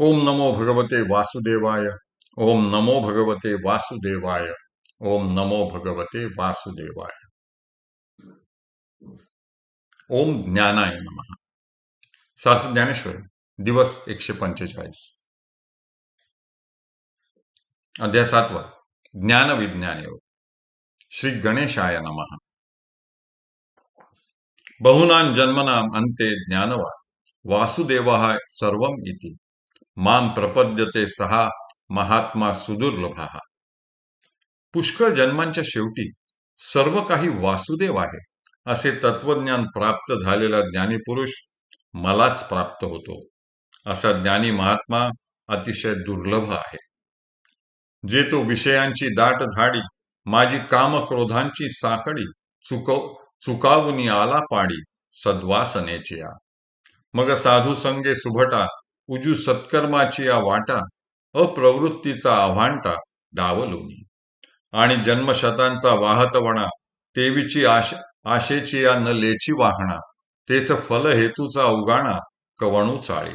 ओम नमो भगवते वासुदेवाय, ओम नमो भगवते वासुदेवाय, ओम नमो भगवते वासुदेवाय। ओम ज्ञानाय नमः। सार्थ ज्ञानेश्वर, दिवस एकशे पंचेचाळीस। अध्याय सातवा, ज्ञान विज्ञान योग श्री गणेशाय नमः। बहुनां जन्मनाम अंते ज्ञानवा वासुदेव सर्वम इति। माम प्रपद्यते सहा महात्मा सुदुर्लभ. पुष्कळ जन्मांच्या शेवटी सर्व काही वासुदेव आहे असे तत्वज्ञान प्राप्त झालेला ज्ञानीपुरुष मलाच प्राप्त होतो. असा ज्ञानी महात्मा अतिशय दुर्लभ आहे. जे तो विषयांची दाट झाडी माझी कामक्रोधांची साकडी चुकव चुकावून आला पाडी सद्वासनेच्या मग साधू संगे सुभटा उजू सत्कर्माची या वाटा अप्रवृत्तीचा आव्हांटा डावलोनी. आणि जन्मशतांचा वाहतवणा तेवीची आश आशेची या न लेची वाहणा तेथ फल हेतूचा उगाणा कवणू चाळी.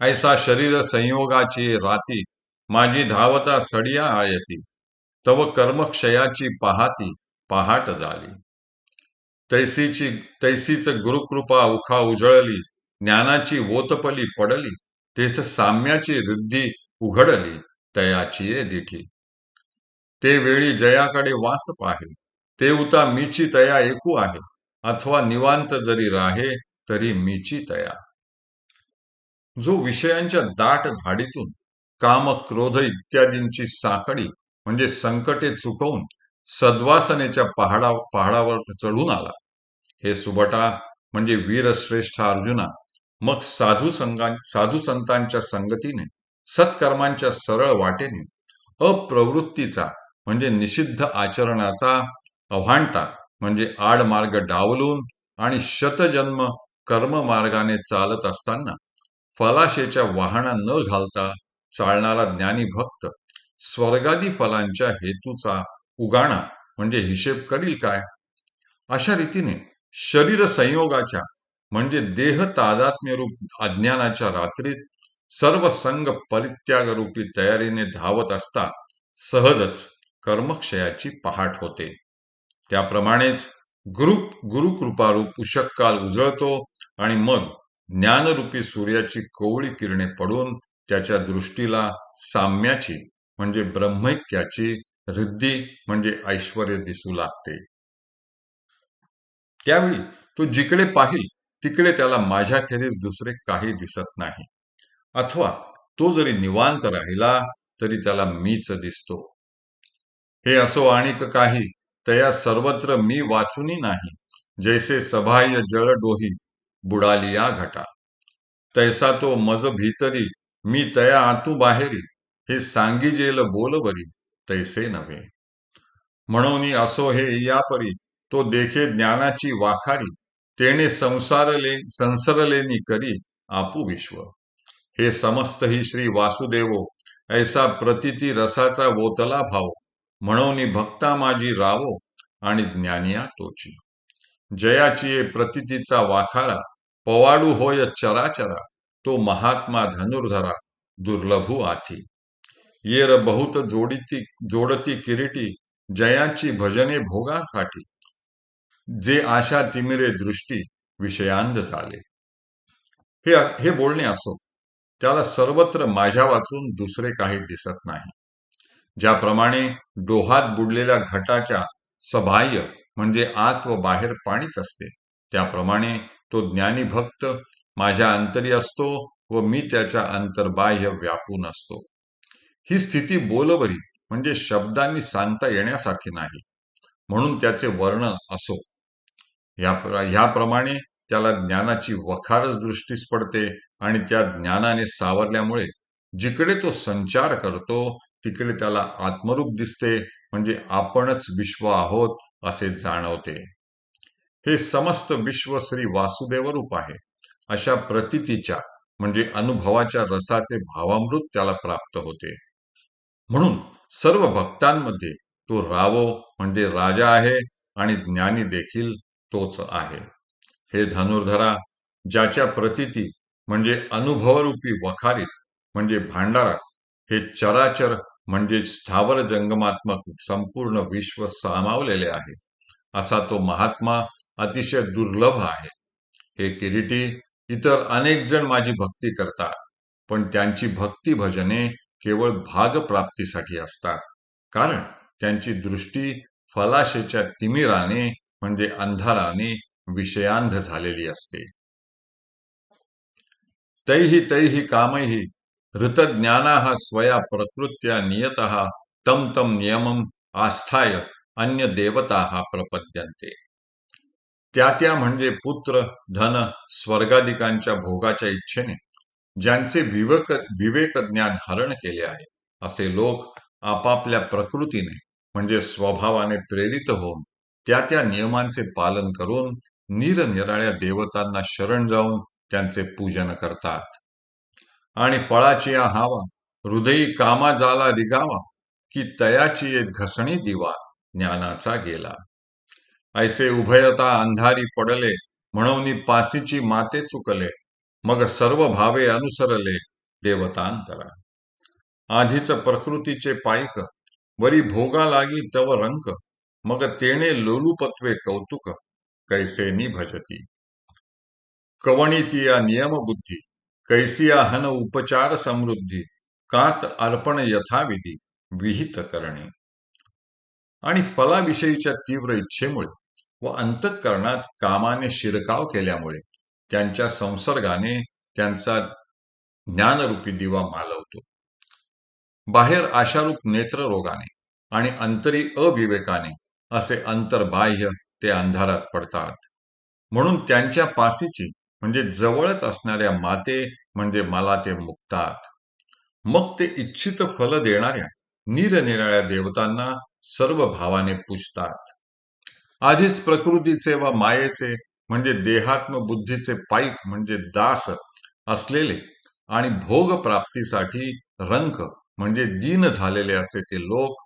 ऐसा शरीर संयोगाची राती माझी धावता सडिया आयती तव कर्मक्षयाची पहाती पहाट झाली. तैसीची तैसीच गुरुकृपा उखा उजळली ज्ञानाची वोतपली पडली तेथ साम्याची वृद्धी उघडली तयाची दिठी. ते वेळी जयाकडे वासप आहे ते उता मीची तया एकू आहे अथवा निवांत जरी राहे तरी मीची तया जो विषयांच्या दाट झाडीतून काम क्रोध इत्यादींची साकडी म्हणजे संकटे चुकवून सद्वासनेच्या पहाडा पहाडावर चढून आला. हे सुबटा म्हणजे वीरश्रेष्ठ अर्जुना मग साधू संघां साधू संतांच्या संगतीने सत्कर्मांच्या सरळ वाटेने अप्रवृत्तीचा म्हणजे निषिद्ध आचरणाचा अव्हांटा म्हणजे आडमार्ग डावलून आणि शतजन्म कर्म मार्गाने चालत असताना फलाशेच्या वाहना न घालता चालणारा ज्ञानी भक्त स्वर्गादी फलांच्या हेतूचा उगाणा म्हणजे हिशेब करील काय? अशा रीतीने शरीर संयोगाच्या म्हणजे देह तादात्म्य रूप अज्ञानाच्या रात्रीत सर्व संग परित्याग रूपी तयारीने धावत असता सहजच कर्मक्षयाची पहाट होते. त्याप्रमाणेच गुरु गुरुकृपारूप उशक्काल उजळतो आणि मग ज्ञानरूपी सूर्याची कोवळी किरणे पडून त्याच्या दृष्टीला साम्याची म्हणजे ब्रह्मैक्याची रिद्धी म्हणजे ऐश्वर दिसू लागते. त्यावेळी तो जिकडे पाहिल तिकडे त्याला माझ्याखेरीज दुसरे काही दिसत नाही. अथवा तो जरी निवांत राहिला तरी त्याला मीच दिसतो. हे असो आणिक काही तया सर्वत्र मी वाचूनही नाही. जैसे सभाय जळ डोही बुडालिया घटा. तैसा तो मज भीतरी मी तया आतू बाहेरी. हे सांगिजेल बोलवरी तैसे नव्हे. म्हणून असो हे यापरी तो देखे ज्ञानाची वाखारी. तेने संसारले संसरलेनी करी आपू विश्व. हे समस्त ही श्री वासुदेवो ऐसा प्रतिती रसाचा वोतला भाव. म्हणून भक्ता माझी रावो आणि ज्ञानिया तोची. जयाची प्रतितीचा वाखारा पवाडू होय चराचरा तो महात्मा धनुर्धरा दुर्लभू आथी. येर बहुत जोडीती जोडती किरीटी जयाची भजने भोगासाठी जे आशा तिमिरे दृष्टी विषयांध झाले. हे हे बोलणे असो त्याला सर्वत्र माझ्या वाचून दुसरे काही दिसत नाही. ज्याप्रमाणे डोहात बुडलेल्या घटाच्या सबाह्य म्हणजे आत व बाहेर पाणीच असते त्याप्रमाणे तो ज्ञानी भक्त माझ्या अंतरी असतो व मी त्याच्या अंतर्बाह्य व्यापून असतो. ही स्थिती बोलबरी म्हणजे शब्दांनी सांगता येण्यासारखी नाही म्हणून त्याचे वर्ण असो. ह्याप्रमाणे त्याला ज्ञानाची वखारच दृष्टीस पडते आणि त्या ज्ञानाने सावरल्यामुळे जिकडे तो संचार करतो तिकडे त्याला आत्मरूप दिसते म्हणजे आपणच विश्व आहोत असे जाणवते. हे समस्त विश्व श्री वासुदेव रूप आहे. अशा प्रतितीच्या म्हणजे अनुभवाच्या रसाचे भावामृत त्याला प्राप्त होते. म्हणून सर्व भक्तांमध्ये तो रावो म्हणजे राजा आहे आणि ज्ञानी देखील तोच आहे. हे धनुर्धरा ज्याच्या प्रतिती म्हणजे अनुभवरूपी वखारीत म्हणजे भांडारक हे चराचर म्हणजे स्थावर जंगमात्मक संपूर्ण विश्व सामावलेले आहे. असा तो महात्मा अतिशय दुर्लभ आहे. हे किरीटी इतर अनेक जण माझी भक्ती करतात पण त्यांची भक्ती भजने केवळ भागप्राप्तीसाठी असतात. कारण त्यांची दृष्टी फलाशेच्या तिमिराने म्हणजे अंधाराने विषयांध झालेली असते. तैही तैही कामही ऋतज्ञाना स्वया प्रकृत्या नियत तम तम नियमम आस्थाय अन्य देवता प्रपद्यन्ते. त्या त्या म्हणजे पुत्र धन स्वर्गाधिकांच्या भोगाच्या इच्छेने ज्यांचे विवेक विवेक ज्ञान हरण केले आहे. असे लोक आपापल्या प्रकृतीने म्हणजे स्वभावाने प्रेरित होऊन त्या त्या नियमांचे पालन करून निरनिराळ्या देवतांना शरण जाऊन त्यांचे पूजन करतात. आणि फळाची हावा हृदयी कामा जाला रिगावा की तयाची एक घसणी दिवा ज्ञानाचा गेला. ऐसे उभयता अंधारी पडले म्हणून पासीची माते चुकले मग सर्व भावे अनुसरले देवतांतरा. आधीच प्रकृतीचे पायक वरी भोगा लागी तव रंक मग तेणे लोलुपत्वे कौतुक कैसेनी भजती. कवणितिया नियम बुद्धी कैसिया हन उपचार समृद्धी कात अर्पण यथाविधी विहित करणे. आणि फलाविषयीच्या तीव्र इच्छेमुळे व अंतःकरणात कामाने शिरकाव केल्यामुळे त्यांच्या संसर्गाने त्यांचा ज्ञानरूपी दिवा मालवतो. बाहेर आशारूप नेत्ररोगाने आणि अंतरी अविवेकाने असे अंतर्बाह्य ते अंधारात पडतात. म्हणून त्यांच्या पासीची म्हणजे जवळच असणाऱ्या माते म्हणजे मला ते मुक्तात. मग ते इच्छित फल देणाऱ्या निरनिराळ्या देवतांना सर्व भावाने पूजतात. आधीच प्रकृतीचे व मायेचे म्हणजे देहात्म बुद्धीचे पाईक म्हणजे दास असलेले आणि भोग प्राप्तीसाठी रंक म्हणजे दीन झालेले असे ते लोक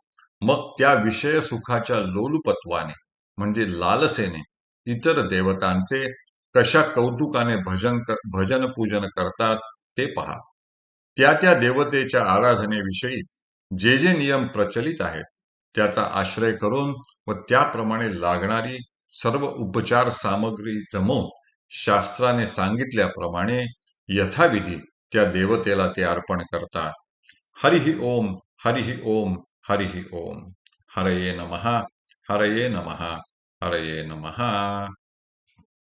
मग त्या विषय सुखाच्या लोलुपत्वाने म्हणजे लालसेने इतर देवतांचे कशा कौतुकाने भजन भजन पूजन करतात ते पहा. त्या त्या देवतेच्या आराधनेविषयी जे जे नियम प्रचलित आहेत त्याचा आश्रय करून व त्याप्रमाणे लागणारी सर्व उपचार सामग्री जमवून शास्त्राने सांगितल्याप्रमाणे यथाविधी त्या देवतेला ते अर्पण करतात. हरिहि ओम हरिहि ओम హరి ఓం. హరయే నమ. హరయే నమ. హరయే నమ.